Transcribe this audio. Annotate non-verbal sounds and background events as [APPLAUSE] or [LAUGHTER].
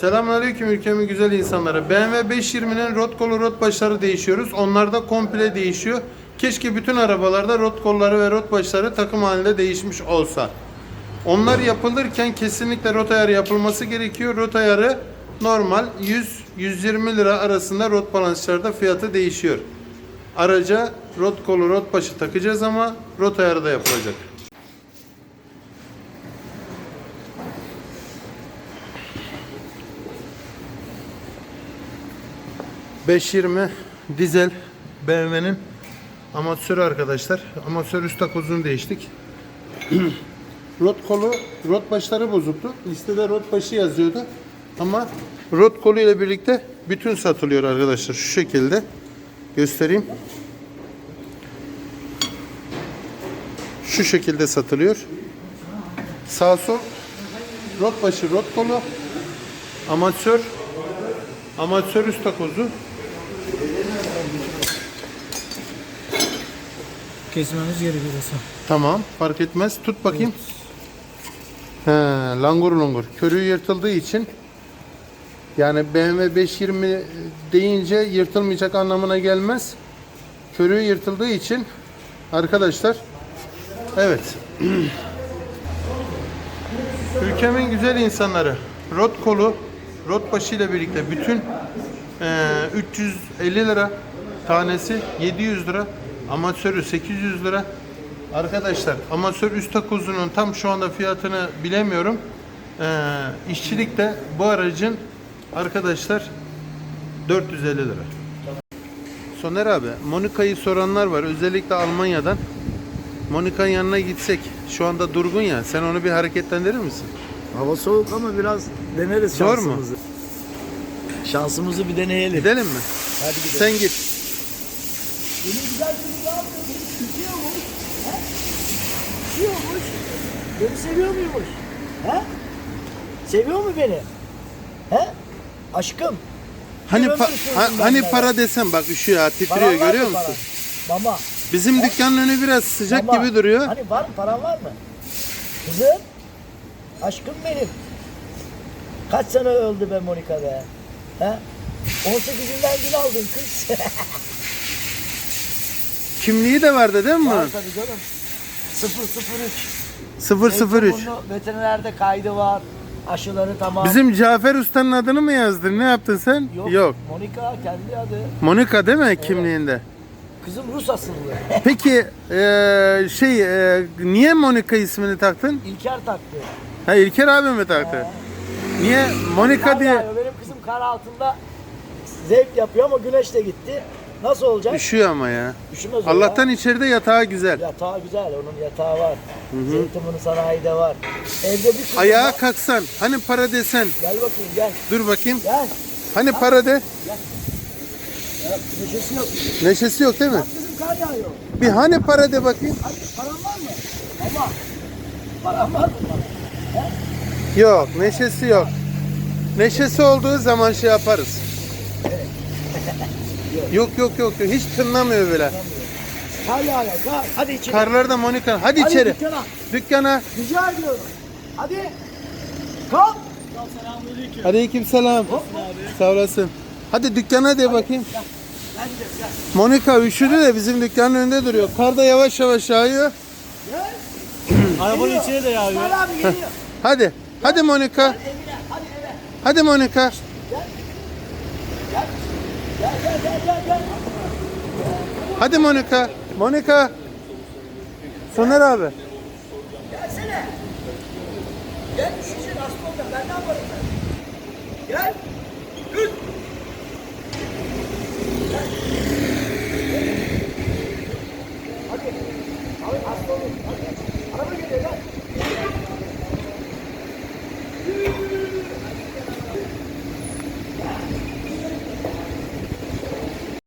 Selamünaleyküm ülkemin güzel insanları. BMW 520'nin rot kolu rot başları değişiyoruz. Onlar da komple değişiyor. Keşke bütün arabalarda rot kolları ve rot başları takım halinde değişmiş olsa. Onlar yapılırken kesinlikle rot ayarı yapılması gerekiyor. Rot ayarı normal 100-120 lira arasında rot balansçılarda fiyatı değişiyor. Araca rot kolu rot başı takacağız ama rot ayarı da yapılacak. ...520 dizel BMW'nin amatörü arkadaşlar. Amatör üst takozunu değiştik. [CLEARS THROAT] Rot kolu, rot başları bozuktu. Listede rot başı yazıyordu. Ama rot kolu ile birlikte bütün satılıyor arkadaşlar. Şu şekilde göstereyim. Şu şekilde satılıyor. Sağ sol rot başı, rot kolu, amatör, amatör üst takozu, Kesmemiz gerekiyor Hasan. Tamam fark etmez. Tut bakayım. He, langur lungur. Körüğü yırtıldığı için yani BMW 520 deyince yırtılmayacak anlamına gelmez. Körüğü yırtıldığı için arkadaşlar evet [CLEARS THROAT] ülkemin güzel insanları rot kolu rot başı ile birlikte bütün 350 lira. Tanesi 700 lira. Amatörü 800 lira. Arkadaşlar amatör üst takozunun tam şu anda fiyatını bilemiyorum. Eee işçilik de bu aracın arkadaşlar 450 lira. Soner abi Monika'yı soranlar var. Özellikle Almanya'dan. Monika'nın yanına gitsek şu anda durgun ya sen onu bir hareketlendirir misin? Hava soğuk ama biraz deneriz Zor mu? Şansımızı. Bir deneyelim. Gidelim mi? Hadi gidelim. Sen git. Benim güzel kızım ne yapıyor? Üşüyormuş. He? Üşüyormuş. Beni seviyor muymuş? He? Seviyor mu beni? He? Aşkım. Hani pa- ha- hani para desem bak üşüyor ha, titriyor Paran görüyor musun? paran? Mama. Bizim dükkanın önü biraz sıcak mama. gibi duruyor. Hani var mı? Paran var mı? Kızım. Aşkım benim. Kaç sene öldü be Monika be? He? 18'inden gün aldın kız. Kimliği de vardı değil mi? Var tabii canım. 003. 003. Zeytinburnu veterinerde kaydı var. Aşıları tamam. Bizim Cafer Usta'nın adını mı yazdın? Ne yaptın sen? Yok. Monika kendi adı. Monika değil mi kimliğinde? Kızım Rus asıllı. [LAUGHS] Peki eee, şey eee, niye Monika ismini taktın? İlker taktı. Ha İlker abi mi taktı? Niye Monika diye? yağıyor. Kar altında zevk yapıyor ama güneş de gitti. Nasıl olacak? Üşüyor ama ya. Üşümez o Allah'tan ya. içeride yatağı güzel. Yatağı güzel. Onun yatağı var. Zeytinburnu sanayide var. Evde bir kızım Ayağa var. kalksan, hani para desen. Gel bakayım gel. Dur bakayım. Gel. Hani para de. Ya, neşesi yok. Neşesi yok değil mi? Bak kızım kar yağıyor. Bir hani para de bakayım. Hadi paran var mı? Ama paran var mı bana? Yok, neşesi yok. Neşesi olduğu zaman şey yaparız. Yok yok yok yok. hiç tınlamıyor bile. Kar yağıyor kar. Hadi içeri. Karlarda Monika. Hadi Hadi içeri. dükkana. Dükkana. Rica ediyorum. Hadi. Kalk. Aleyküm selam. Sağ olasın. Hadi dükkana de bakayım. Hadi gel gel. Monika üşüdü de bizim dükkanın önünde duruyor. Kar da yavaş yavaş yağıyor. Gel. Arabanın içine de yağıyor. İsmail abi geliyor. Hadi. Hadi Monika. Hadi. Hadi Monika. Hadi Monika. Monika. Soner abi. Gelsene. Gel işin asfaltta ben ne yaparım ben? Gel. Gül. Gel.